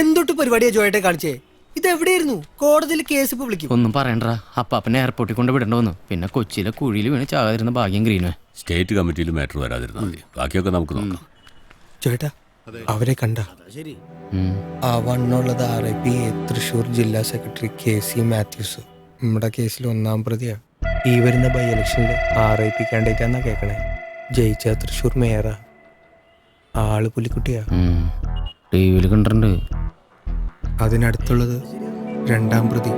എന്തൊട്ട് പരിപാടിയാ ജോയേട്ടെ കാണിച്ചേ? ഇത് എവിടെയായിരുന്നു കോടതിയിൽ കേസ് ഇപ്പൊ വിളിക്കും. ഒന്നും പറയണ്ട അപ്പാപ്പനെ എയർപോർട്ടിൽ കൊണ്ട് വിടേണ്ട വന്നു. പിന്നെ കൊച്ചിയിലെ കുഴിയിൽ വീണ് ചാകാതിരുന്ന ഭാഗ്യം ഗ്രീനു സ്റ്റേറ്റ് കമ്മിറ്റിയിൽ മാറ്റർ വരാതിരുന്നാൽ മതി. ബാക്കിയൊക്കെ നമുക്ക് നോക്കാം. ജോയേട്ടാ അവരെ കണ്ട? ആ വണ്ണുള്ളത് ആർ ഐ പി തൃശൂർ ജില്ലാ സെക്രട്ടറി കെ സി മാത്യൂസ്. നമ്മുടെ കേസിൽ ഒന്നാം പ്രതിയാണ് ഈ വരുന്ന ബൈ ഇലക്ഷനിൽ ആർ ഐ പി കാൻഡിഡേറ്റ് എന്നാ കേക്കണേ. ജയിച്ച തൃശൂർ മേയറാ ആൾ പുലിക്കുട്ടിയാ. ടി വിയിൽ കണ്ടിട്ടുണ്ട്. അതിനടുത്തുള്ളത് രണ്ടാം പ്രതി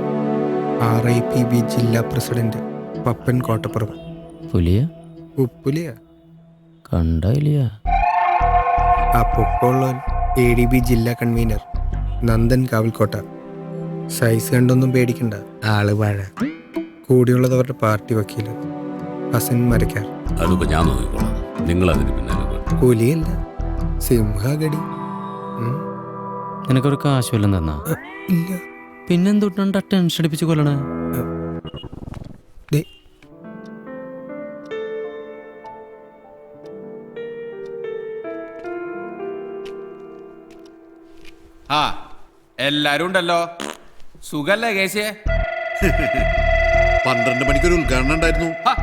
ആർ ഐ പി ബി ജില്ലാ പ്രസിഡന്റ് പപ്പൻ കോട്ടപ്പുറം. പുലിയ? ഉപ്പുലിയ കണ്ടില്ല ആ പൊക്കമുള്ളവൻ എ ഡി ബി ജില്ലാ കൺവീനർ നന്ദൻ കാവൽക്കോട്ട. സൈസ് കണ്ടൊന്നും പേടിക്കണ്ട ആൾ വാഴ. കൂടിയുള്ളത് അവരുടെ പാർട്ടി വക്കീൽ ഹസൻ മരക്കാർ. അതിപ്പോ ഞാൻ നോക്കിക്കോളാം. നിങ്ങൾ അതിന് പിന്നാലെ. പുലിയല്ല സിംഹഗടി ഉം. നിനക്കൊരു കാശ് വല്ലതും തന്നാ ഇല്ല. ടെൻഷൻ അടിപ്പിച്ച് കൊല്ലണേ? ആ എല്ലാരും ഉണ്ടല്ലോ. സുഖല്ലേ കേശേ പന്ത്രണ്ട് മണിക്കൊരു ഉദ്ഘാടനം ഉണ്ടായിരുന്നു. ഹ,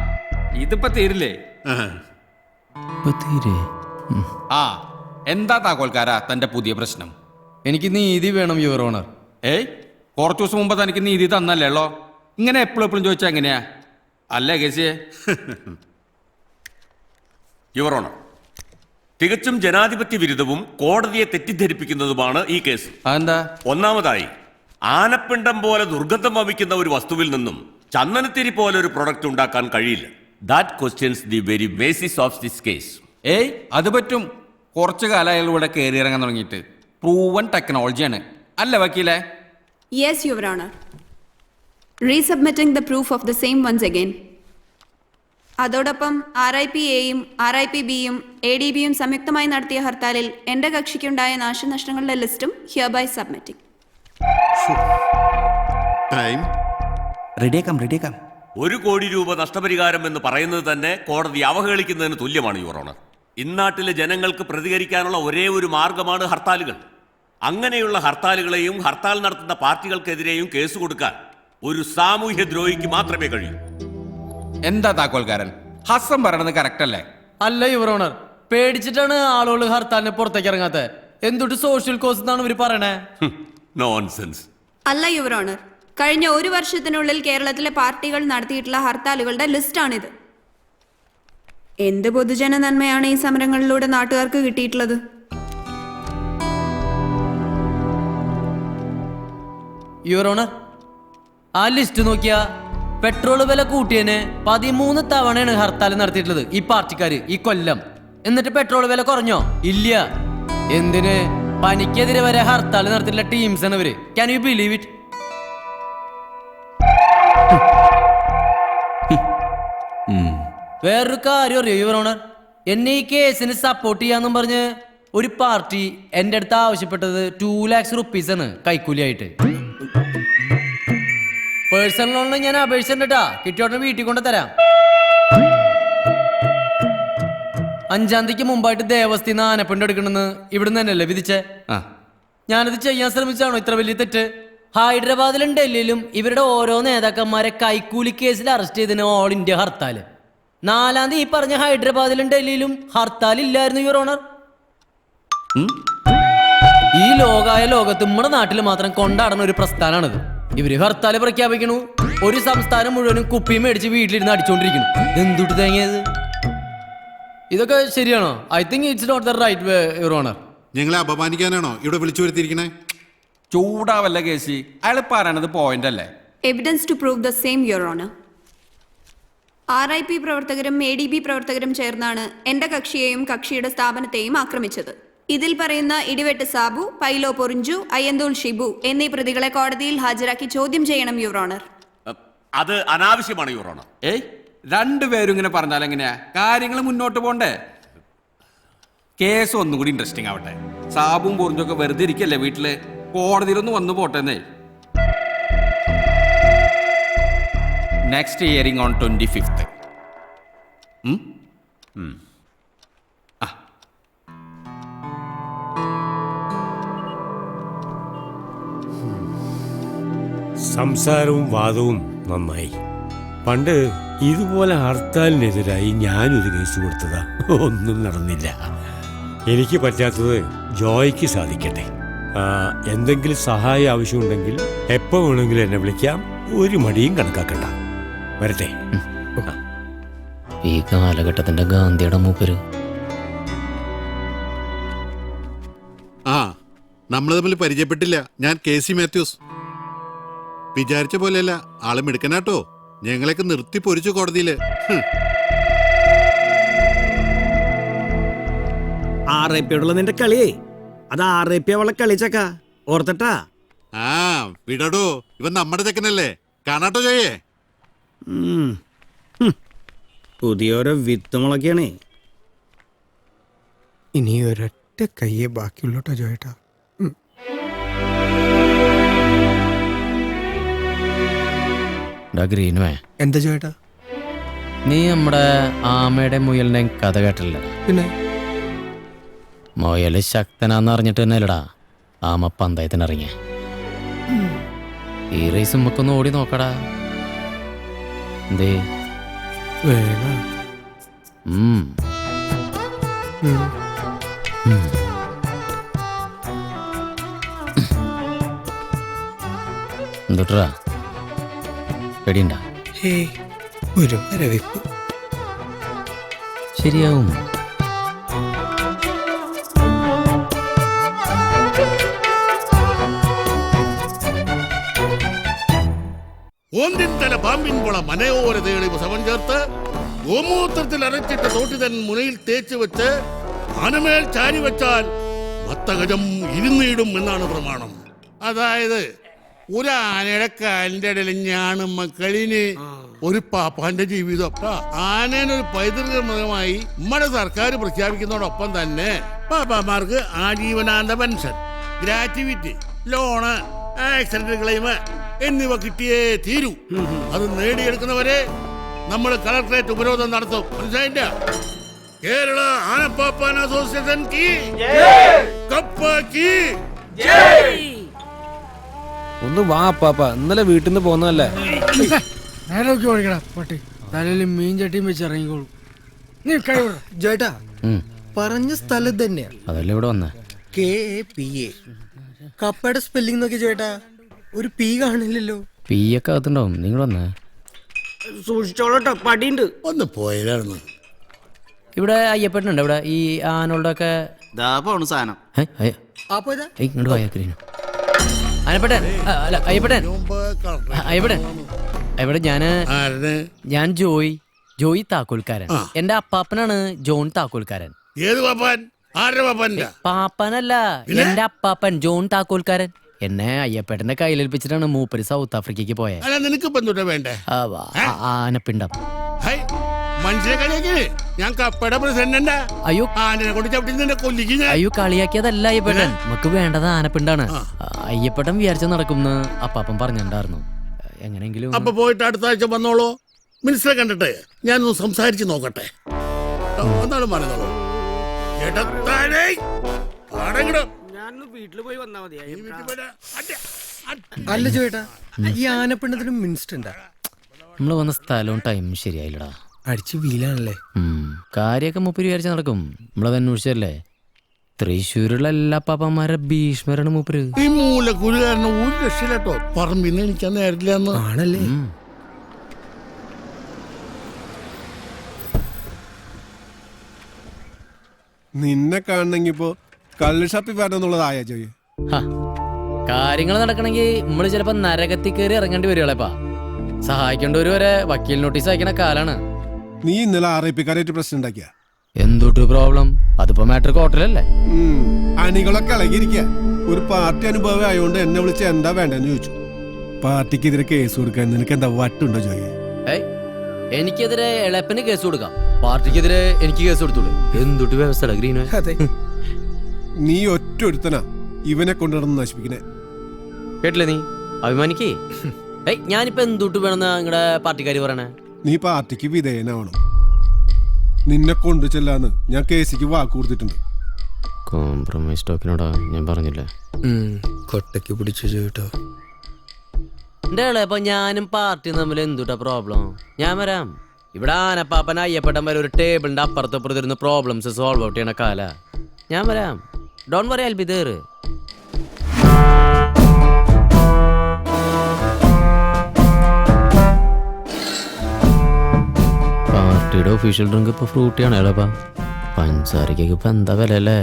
ഇതിപ്പോ തീരില്ലേ. ആ. എന്താ താക്കോൽക്കാരാ തന്റെ പുതിയ പ്രശ്നം? എനിക്ക് നീതി വേണം യുവർ ഓണർ ഏയ് കുറച്ച് ദിവസം മുമ്പ് തനിക്ക് നീതി തന്നല്ലേളോ? ഇങ്ങനെ എപ്പോഴും എപ്പോഴും ചോദിച്ചാൽ എങ്ങനെയാ? അല്ല കേസിയെ? യുവർ ഓണർ തികച്ചും ജനാധിപത്യ വിരുദ്ധവും കോടതിയെ തെറ്റിദ്ധരിപ്പിക്കുന്നതുമാണ് ഈ കേസ്. അതെന്താ? ഒന്നാമതായി ആനപ്പിണ്ടം പോലെ ദുർഗന്ധം വമിക്കുന്ന ഒരു വസ്തുവിൽ നിന്നും ചന്ദനത്തിരി പോലെ ഒരു പ്രൊഡക്റ്റ് ഉണ്ടാക്കാൻ കഴിയില്ല. That questions the very basis of this case ഏയ് അത് പറ്റും. കുറച്ചു കാലം അയാൾ ഇവിടെ കയറി ഇറങ്ങാൻ തുടങ്ങിയിട്ട്. പ്രൂവൻ ടെക്നോളജിയാണ് അല്ലേ വക്കീലേ? Yes your honour resubmitting the proof of the same ones again. അതോടൊപ്പം ആർ ഐ പി എയും ആർ ഐ പി ബിയും എ ഡി ബിയും സംയുക്തമായി നടത്തിയ ഹർത്താലിൽ എന്റെ കക്ഷിക്കുണ്ടായ നാശനഷ്ടങ്ങളുടെ ലിസ്റ്റും ഹിയർ ബൈ സബ്മിറ്റിംഗ് ടൈം റെഡിയാക്കാം റെഡിയാക്കാം ഒരു കോടി രൂപ നഷ്ടപരിഹാരം എന്ന് പറയുന്നത് തന്നെ കോടതി അവഹേളിക്കുന്നതിന് തുല്യമാണ് യുവർ ഓണർ ഇന്നാട്ടിലെ ജനങ്ങൾക്ക് പ്രതികരിക്കാനുള്ള ഒരേ ഒരു മാർഗമാണ് ഹർത്താലുകൾ. അങ്ങനെയുള്ള ഹർത്താലുകളെയും ഹർത്താൽ നടത്തുന്ന പാർട്ടികൾക്കെതിരെയും കേസ് കൊടുക്കാൻ ഒരു സാമൂഹ്യ ദ്രോഹിക്ക് മാത്രമേ കഴിയൂ. എന്താ താക്കോൽക്കാരൻ? ഹസ്സം പറയണത് കറക്റ്റ് അല്ലേ? അല്ല യുവർ ഓണർ പേടിച്ചിട്ടാണ് ആളുകൾ ഹർത്താലിന് പുറത്തേക്ക് ഇറങ്ങാത്തത്. എന്തൊട്ട് സോഷ്യൽ കോസ് എന്നാണ് ഇവർ പറയണേ? നോൺസെൻസ് അല്ല യുവർ ഓണർ കഴിഞ്ഞ ഒരു വർഷത്തിനുള്ളിൽ കേരളത്തിലെ പാർട്ടികൾ നടത്തിയിട്ടുള്ള ഹർത്താലുകളുടെ ലിസ്റ്റാണിത്. എന്ത് പൊതുജന നന്മയാണ് ഈ സമരങ്ങളിലൂടെ നാട്ടുകാർക്ക് കിട്ടിയിട്ടുള്ളത്? യുവർ ആ ലിസ്റ്റ് നോക്കിയാ പെട്രോൾ വില കൂട്ടിയതിന് പതിമൂന്ന് തവണയാണ് ഹർത്താൽ നടത്തിയിട്ടുള്ളത് ഈ പാർട്ടിക്കാര് ഈ കൊല്ലം. എന്നിട്ട് പെട്രോൾ വില കുറഞ്ഞോ? ഇല്ല. എന്തിന്? പനിക്കെതിരെ വരെ ഹർത്താൽ നടത്തിയിട്ടുള്ള ടീംസ് ആണ് ഇവർ. ക്യാൻ യു ബിലീവ് ഇറ്റ് വേറൊരു കാര്യം അറിയോ യുവർ ഓണർ എന്നെ ഈ കേസിന് സപ്പോർട്ട് ചെയ്യാന്നും പറഞ്ഞ് ഒരു പാർട്ടി എന്റെ അടുത്ത് ആവശ്യപ്പെട്ടത് ടു ലാക്സ് റുപ്പീസ് ആണ് കൈക്കൂലിയായിട്ട്. പേഴ്സണൽ ലോണിന് ഞാൻ അപേക്ഷിച്ചിട്ടാ കിട്ടിയോട്ടെ വീട്ടിൽ കൊണ്ട് തരാം. അഞ്ചാം തീയതിക്ക് മുമ്പായിട്ട് ദേവസ്ഥയിൽ ആനപ്പിണ്ട് എടുക്കണമെന്ന് ഇവിടുന്ന് തന്നെയല്ലേ വിധിച്ചേ? ഞാനത് ചെയ്യാൻ ശ്രമിച്ചാണോ ഇത്ര വലിയ തെറ്റ്? ഹൈദരാബാദിലും ഡൽഹിയിലും ഇവരുടെ ഓരോ നേതാക്കന്മാരെ കൈക്കൂലി കേസിൽ അറസ്റ്റ് ചെയ്തതിന് ഓൾ ഇന്ത്യ ഹർത്താൽ. നാലാം തീയതി ഈ പറഞ്ഞ ഹൈദരാബാദിലും ഡൽഹിയിലും ഹർത്താൽ ഇല്ലായിരുന്നു യുവർ ഓണർ ഈ ലോകായ ലോകത്ത് നമ്മുടെ നാട്ടിൽ മാത്രം കൊണ്ടാടുന്ന ഒരു പ്രസ്ഥാനമാണിത് ഇവർ ഹർത്താൽ പ്രഖ്യാപിക്കണു. ഒരു സംസ്ഥാനം മുഴുവനും കുപ്പി മേടിച്ച് വീട്ടിലിരുന്ന് അടിച്ചോണ്ടിരിക്കുന്നു. എന്തുട്ട് തേങ്ങിയത് ഇതൊക്കെ ശരിയാണോ? I think it's not the right way your honour ഞങ്ങളെ അപമാനിക്കാനാണോ ഇവിടെ വിളിച്ചു വരുത്തിയിരിക്കണേ? ചൂടാവല്ല കേസി? അയാൾ പറയണത് പോയിന്റ് അല്ലേ? Evidence to prove the same your honour R I P പ്രവർത്തകരും എ ഡി ബി പ്രവർത്തകരും ചേർന്നാണ് എന്റെ കക്ഷിയെയും കക്ഷിയുടെ സ്ഥാപനത്തെയും ആക്രമിച്ചത്. ഇതിൽ പറയുന്ന ഇടിവെട്ട് സാബു പൈലോ പൊറിഞ്ചു അയ്യന്തോൾ ഷിബു എന്നീ പ്രതികളെ കോടതിയിൽ ഹാജരാക്കി ചോദ്യം ചെയ്യണം യുവർ ഓണർ. അത് അനാവശ്യമാണ് യുവർ ഓണർ. ഏയ് രണ്ടുപേരും ഇങ്ങനെ പറഞ്ഞാൽ എങ്ങനെയാ? കാര്യങ്ങൾ മുന്നോട്ട് പോണ്ടേ? കേസ് ഒന്നുകൂടി ഇൻട്രസ്റ്റിംഗ് ആവട്ടെ. സാബും പൊറിഞ്ചൊക്കെ വെറുതെ ഇരിക്കല്ലേ വീട്ടിൽ? കോടതിയിലൊന്നും വന്നു പോട്ടെന്നേ. Next hearing on twenty fifth സംസാരവും വാദവും നന്നായി. പണ്ട് ഇതുപോലെ ഹർത്താലിനെതിരായി ഞാനൊരു കേസ് കൊടുത്തതാ. ഒന്നും നടന്നില്ല. എനിക്ക് പറ്റാത്തത് ജോയ്ക്ക് സാധിക്കട്ടെ. എന്തെങ്കിലും സഹായം ആവശ്യമുണ്ടെങ്കിൽ എപ്പോൾ വേണമെങ്കിലും എന്നെ വിളിക്കാം. ഒരു മടിയും കണക്കാക്കണ്ട. വരട്ടെ. ഈ കാലഘട്ടത്തിന്റെ ഗാന്ധിയുടെ മൂപ്പര്. ആ നമ്മൾ തമ്മിൽ പരിചയപ്പെട്ടില്ല. ഞാൻ കെ സി മാത്യൂസ്. വിചാരിച്ച പോലെയല്ല ആൾ മിടുക്കനാട്ടോ. ഞങ്ങളെയൊക്കെ നിർത്തി പൊരിച്ചു കോടതിയിൽ. ആർ ഐ പിയോടുള്ള നിന്റെ കളിയേ. അത് ആർ ഐ പി അവളെ കളിച്ചക്ക ഓർത്തട്ടാ? ആ വിടടോ. ഇവൻ നമ്മുടെ ചെക്കനല്ലേ. കാണാട്ടോ ചോയേ. പുതിയോരോ വിത്ത് മുളക്കാണേ ഇനി ഒരൊറ്റ കയ്യേ ജോയേട്ടാ. ഉം. ഗ്രീനുവേ. എന്താ ജോയേട്ടാ? നീ നമ്മുടെ ആമയുടെ മുയലിനെ കഥ കേട്ടില്ല പിന്നെ? മുയൽ ശക്തനാന്ന് അറിഞ്ഞിട്ട് തന്നെയല്ലടാ ആമ പന്തയത്തിന് ഇറങ്ങിയ ഈ റേസ് നമുക്കൊന്ന് ഓടി നോക്കടാ. എന്തേ വേണം ഉം. ഉം. എന്തുട്രാ പേടിയുണ്ടാ? ഹേയ് ഒരു മരവിപ്പ് ശരിയാവും. ഓന്തിൻ തല പാമ്പിൻ പുള മനയോര തേളി സമം ചേർത്ത് ഗോമൂത്രത്തിൽ അരച്ചിട്ട് തോട്ടിതൻ മുനയിൽ തേച്ച് വെച്ച് ആനമേൽ ചാരി വെച്ചാൽ മത്തഗജം ഇരുന്നിടും എന്നാണ് പ്രമാണം. അതായത് ഒരു ആനയുടെ കാലിന്റെ ഇടയിൽ ഞാണ് മക്കളിന് ഒരു പാപ്പാന്റെ ജീവിതം. ആ, ആനേനൊരു പൈതൃക മൃഗമായി നമ്മുടെ സർക്കാർ പ്രഖ്യാപിക്കുന്നതോടൊപ്പം തന്നെ പാപ്പാമാർക്ക് ആജീവനാന്ത pension gratuity loan accident claim എന്നിവ കിട്ടിയേ തീരൂ. അത് നേടിയെടുക്കുന്നവരെ നമ്മൾ കളക്ടറേറ്റ് ഉപരോധം നടത്തും. മനസ്സിലായില്ല? കേരള ആനപ്പാപ്പാൻ അസോസിയേഷൻ കി. കപ്പ കി. ഒന്ന് വാ പാപ്പ. ഇന്നലെ വീട്ടിൽ നിന്ന് പോന്നതല്ലേ ഓടിക്കടാ പട്ടി. തലയിൽ മീൻ ചട്ടിയും വെച്ച് ഇറങ്ങിക്കോളൂ. നീ ഉം. പറഞ്ഞ സ്ഥലം തന്നെയാ അതല്ലേ ഇവിടെ വന്നേ? K P A. കപ്പയുടെ സ്പെല്ലിംഗ് നോക്കി ചോട്ടാ. ഒരു പി കാണില്ലല്ലോ. പി ഒക്കെ അകത്തുണ്ടാവും. നിങ്ങൾ വന്നേ സൂക്ഷിച്ചോളട്ടോ പടിയുണ്ട്. ഒന്ന് പോയതായിരുന്നു ഇവിടെ അയ്യപ്പേട്ടനുണ്ട് ഇവിടെ. ഈ ആനകളുടെ ഒക്കെ സാധനം. അപ്പൊ ഇതാ. ഇങ്ങോട്ട് അല്ല അയ്യപ്പേട്ടൻ. ആ, അയ്യപ്പേട്ടൻ. ഇവിടെ ഞാൻ ഞാൻ ജോയ് ജോയി താക്കോൽക്കാരൻ. എന്റെ അപ്പാപ്പനാണ് ജോൺ താക്കോൽക്കാരൻ. ഏത് പാപ്പാൻ? ആരുടെ പാപ്പനല്ല. എന്റെ അപ്പാപ്പൻ ജോൺ താക്കോൽക്കാരൻ. എന്നെ അയ്യപ്പേട്ടന്റെ കയ്യിലേൽപ്പിച്ചിട്ടാണ് മൂപ്പര് സൗത്ത് ആഫ്രിക്കയ്ക്ക് പോയത് അല്ല വേണ്ടേ? ആ, ആനപ്പിണ്ടം മനുഷ്യനെ ഞാൻ കപ്പയുടെ പ്രസിഡന്റാ അയ്യോ. ആനനെ കൊണ്ട് ചവിട്ടി നിന്നെ കൊല്ലിക്കും ഞാൻ. അയ്യോ കളിയാക്കിയതല്ല അയ്യപ്പേട്ടൻ. നമുക്ക് വേണ്ടത് ആനപ്പിണ്ടാണ്. അയ്യപ്പേട്ടൻ വിചാരിച്ച നടക്കുമെന്ന് അപ്പാപ്പൻ പറഞ്ഞിട്ടുണ്ടായിരുന്നു. എങ്ങനെയെങ്കിലും അപ്പൊ പോയിട്ട് അടുത്ത ആഴ്ച വന്നോളൂ. മിനിസ്റ്ററെ കണ്ടിട്ട്. ഞാനൊന്ന് സംസാരിച്ച് നോക്കട്ടെ. എന്നാലും പറഞ്ഞോളൂ. പാടങ്ങിടും. വീട്ടിൽ പോയി വന്നാ മതി അല്ല ചോട്ടാ ഈ ആനപ്പിണ്ടത്തിന് മിനിസ്റ്റർ ഉണ്ടാ നമ്മൾ വന്ന സ്ഥലവും ടൈമും ശരിയായില്ലടാ. അടിച്ച് വീലാണല്ലേ. കാര്യമൊക്കെ മുപ്പര് വിചാരിച്ച നടക്കും. നമ്മളത് അന്വേഷിച്ചല്ലേ തൃശ്ശൂരുള്ള എല്ലാ പാപ്പന്മാരെ ഭീഷ്മരാണ് മൂപ്പര്. ഈ മൂലക്കുരു കാരണം ഒരു രക്ഷയില്ലട്ടോ. പറമ്പിന്ന് എനിക്കാൻ നേരില്ല ആണല്ലേ? നിന്നെ കാണണമെങ്കിൽ ഇപ്പോ കള്ള് ഷാപ്പിൽ വരണമെന്നുള്ളതായ ജോയ്? കാര്യങ്ങൾ നടക്കണമെങ്കിൽ നമ്മൾ ചിലപ്പോ നരകത്തിൽ കയറി ഇറങ്ങേണ്ടി വരുവളേപ്പാ. സഹായിക്കേണ്ടവര് വരെ വക്കീൽ നോട്ടീസ് അയക്കണ കാലാണ്. നീ ഇന്നലെ ആറേപ്പിക്കാരായിട്ട് പ്രശ്നം ഉണ്ടാക്കിയ? എന്തൊട്ട് പ്രോബ്ലം അതിപ്പോ മാറ്റർ ഹോട്ടലല്ലേ അണികളൊക്കെ ഇളകിയിരിക്കുക ഒരു പാർട്ടി അനുഭവം ആയതുകൊണ്ട് എന്നെ വിളിച്ച് എന്താ വേണ്ടെന്ന് ചോദിച്ചു. പാർട്ടിക്കെതിരെ കേസ് കൊടുക്കാൻ നിനക്ക് എന്താ വട്ടുണ്ടോ ജോയി? എനിക്കെതിരെ എളപ്പന് കേസ് കൊടുക്കാം. പാർട്ടിക്കെതിരെ എനിക്ക് കേസ് കൊടുത്തൂടെ എന്തുട്ട് വ്യവസ്ഥ ഗ്രീൻ അതെ. നീ ഒറ്റ ഒരുത്തനാ ഇവനെ കൊണ്ടുവന്ന് നശിപ്പിക്കണേ. കേട്ടില്ലേ നീ? അഭിമാനിക്കേ? ഏയ് ഞാനിപ്പോ എന്തുട്ട് വേണമെന്ന് നിങ്ങളുടെ പാർട്ടിക്കാര് പറയണേ? നീ പാർട്ടിക്ക് വിധേയനാവണം. നിന്നെ കൊണ്ടു ചെല്ലാന്ന് ഞാൻ കേസിക്ക് വാക്ക് കൊടുത്തിട്ടുണ്ട്. കോംപ്രമൈസ് ടോക്കിനോടാ ഞാൻ പറഞ്ഞില്ലേ? കൊട്ടയ്ക്ക് പിടിച്ചു ചോട്ടോ എന്റെ അപ്പൊ ഞാനും പാർട്ടിയും തമ്മിൽ എന്തുട്ടാ പ്രോബ്ലം ഞാൻ വരാം. ഇവിടെ ആനപ്പാപ്പൻ അയ്യപ്പട്ടൻ വരെ ഒരു ടേബിളിന്റെ അപ്പുറത്ത് ഇരുന്ന് പ്രോബ്ലംസ് സോൾവ് ഔട്ട് ചെയ്യണ കാല. ഞാൻ വരാം. ഡോൺ വറി അൽബി തേറ് പാർട്ടിയുടെ ഒഫീഷ്യൽ ഡ്രിങ്ക് ഇപ്പൊ ഫ്രൂട്ടിയാണ് ഇളപ്പ പഞ്ചസാരയ്ക്ക് ഇപ്പൊ എന്താ വില അല്ലേ?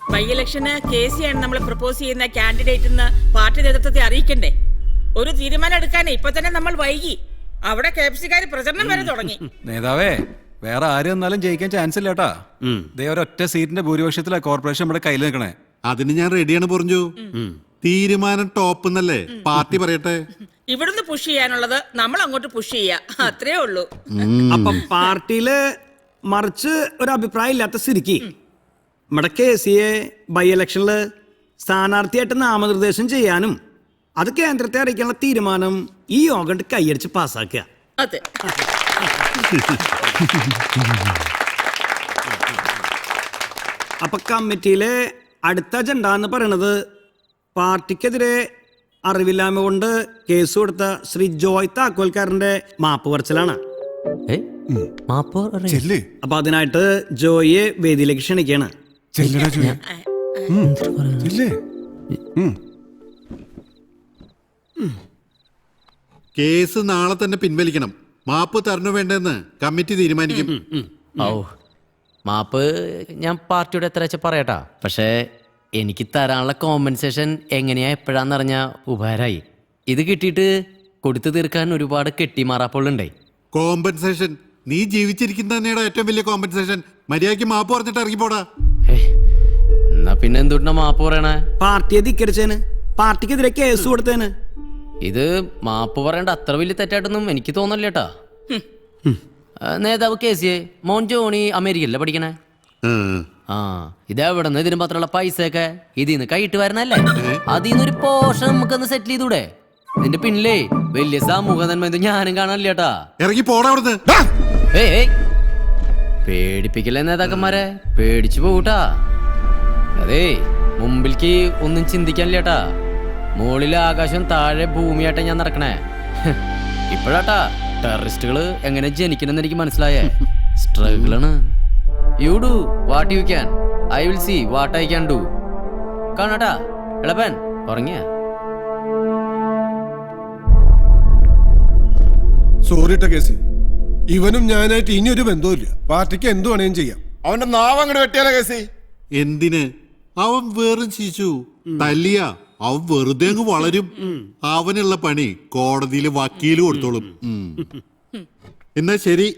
ബൈ ഇലക്ഷന് കെ സി ആണ് നമ്മൾ പ്രപ്പോസ് ചെയ്യുന്ന കാൻഡിഡേറ്റ് എന്ന് പാർട്ടി നേതൃത്വത്തെ അറിയിക്കണ്ടേ? ഒരു തീരുമാനം എടുക്കാനേ ഇപ്പൊ തന്നെ നമ്മൾ വൈകി. അവിടെ കെ എഫ് സിക്കാർ പ്രചരണം വരെ തുടങ്ങി. നേതാവേ വേറെ ആര് വന്നാലും ജയിക്കാൻ ചാൻസ് ഇല്ല കേട്ടാ. ദേ ഒരൊറ്റ സീറ്റിന്റെ ഭൂരിപക്ഷത്തിലാ കോർപ്പറേഷൻ നമ്മുടെ കയ്യിൽ നിൽക്കണേ. അതിന് ഞാൻ റെഡിയാണ് പറഞ്ഞു തീരുമാനം ടോപ്പ് എന്നല്ലേ? പാർട്ടി പറയട്ടെ. ഇവിടുന്ന് പുഷ് ചെയ്യാനുള്ളത് നമ്മൾ അങ്ങോട്ട് പുഷ് ചെയ്യാ. അത്രേ ഉള്ളൂ. അപ്പൊ പാർട്ടിയിൽ മറിച്ച് ഒരു അഭിപ്രായം ഇല്ലാത്ത സ്ഥിതിക്ക് നമ്മുടെ കെ സി എ ബൈ ഇലക്ഷനിൽ സ്ഥാനാർത്ഥിയായിട്ട് നാമനിർദ്ദേശം ചെയ്യാനും അത് കേന്ദ്രത്തെ അറിയിക്കാനുള്ള തീരുമാനം ഈ യോഗം കൈയടിച്ച് പാസ്സാക്കുക. അതെ. അപ്പൊ കമ്മിറ്റിയിലെ അടുത്ത അജണ്ട എന്ന് പറയണത് പാർട്ടിക്കെതിരെ അറിവില്ലായ്മ കൊണ്ട് കേസ് കൊടുത്ത ശ്രീ ജോയ് താക്കോൽക്കാരന്റെ മാപ്പ് പറച്ചിലാണ്. അപ്പൊ അതിനായിട്ട് ജോയിയെ വേദിയിലേക്ക് ക്ഷണിക്കാണ്. ചെല്ലടാ ജോയി. ചെല്ലേ. കേസ് നാളെ തന്നെ പിൻവലിക്കണം. മാപ്പ് തരണു വേണ്ടെന്ന് കമ്മിറ്റി തീരുമാനിക്കും. ഓ മാപ്പ് ഞാൻ പാർട്ടിയുടെ എത്ര വെച്ചാൽ പറയട്ടാ? പക്ഷേ എനിക്ക് തരാനുള്ള കോമ്പൻസേഷൻ എങ്ങനെയാ എപ്പോഴാന്നറിഞ്ഞ ഉപകാരമായി ഇത് കിട്ടിയിട്ട് കൊടുത്തു തീർക്കാൻ ഒരുപാട് കെട്ടിമാറാപ്പുകളുണ്ടേ. കോമ്പൻസേഷൻ നീ ജീവിച്ചിരിക്കുന്ന തന്നെയാണ് ഏറ്റവും വലിയ കോമ്പൻസേഷൻ മര്യാദയ്ക്ക് മാപ്പ് പറഞ്ഞിട്ട് ഇറങ്ങിപ്പോടാ പോടാ. എന്നാ പിന്നെ എന്തുകൊണ്ടാ മാപ്പ് പറയണേ? പാർട്ടിയെ ധിക്കരിച്ചേന്. പാർട്ടിക്കെതിരെ കേസ് കൊടുത്തേന്. ഇത് മാപ്പ് പറയേണ്ട അത്ര വലിയ തെറ്റായിട്ടൊന്നും എനിക്ക് തോന്നല്ല കേട്ടാ നേതാവ് കെ സി എ മോൻ ജോണി പഠിക്കണേ. ആ. ഇതെവിടെ നിന്ന് ഇതിന് മാത്രമുള്ള പൈസയൊക്കെ ഇതിന്ന് കൈയിട്ട് വരണല്ലേ? അതിന്ന് ഒരു പോഷൻ നമുക്കൊന്ന് സെറ്റിൽ ചെയ്തൂടെ? ഇതിന്റെ പിന്നിലേ വലിയ സമൂഹ നന്മ ഇത് ഞാനും കാണാനില്ല കേട്ടാ ഇറങ്ങി പോടാ ഏയ് പേടിപ്പിക്കല്ലേ നേതാക്കന്മാരെ? പേടിച്ചു പോകൂട്ടാ അതേ മുമ്പിലേക്ക് ഒന്നും ചിന്തിക്കാനില്ലേട്ടാ മുകളിലെ ആകാശം താഴെ ഭൂമിയായിട്ടാ ഞാൻ നടക്കണേ. ഇപ്പോഴാട്ടാ ടെററിസ്റ്റുകൾ എങ്ങനെ ജനിക്കണമെന്ന് എനിക്ക് മനസ്സിലായേ. സ്ട്രഗിളാണ്. You do what you can I will see what I can do കാണാട്ടാ എളപ്പൻ ഉറങ്ങിയ? സോറി കേസി. ഇവനും ഞാനായിട്ട് ഇനി ഒരു ബന്ധവുമില്ല. പാർട്ടിക്ക് എന്തു വേണേലും ചെയ്യാം. അവന്റെ നാവ് അങ്ങോട്ട് വെട്ടിയാലേ കേസി? എന്തിന്? അവൻ വേറും ചീച്ചു. തല്ലിയ. അവൻ വെറുതെ അങ്ങ് വളരും. അവനുള്ള പണി കോടതിയിൽ വക്കീൽ കൊടുത്തോളും. ഉം. എന്നാ ശരി.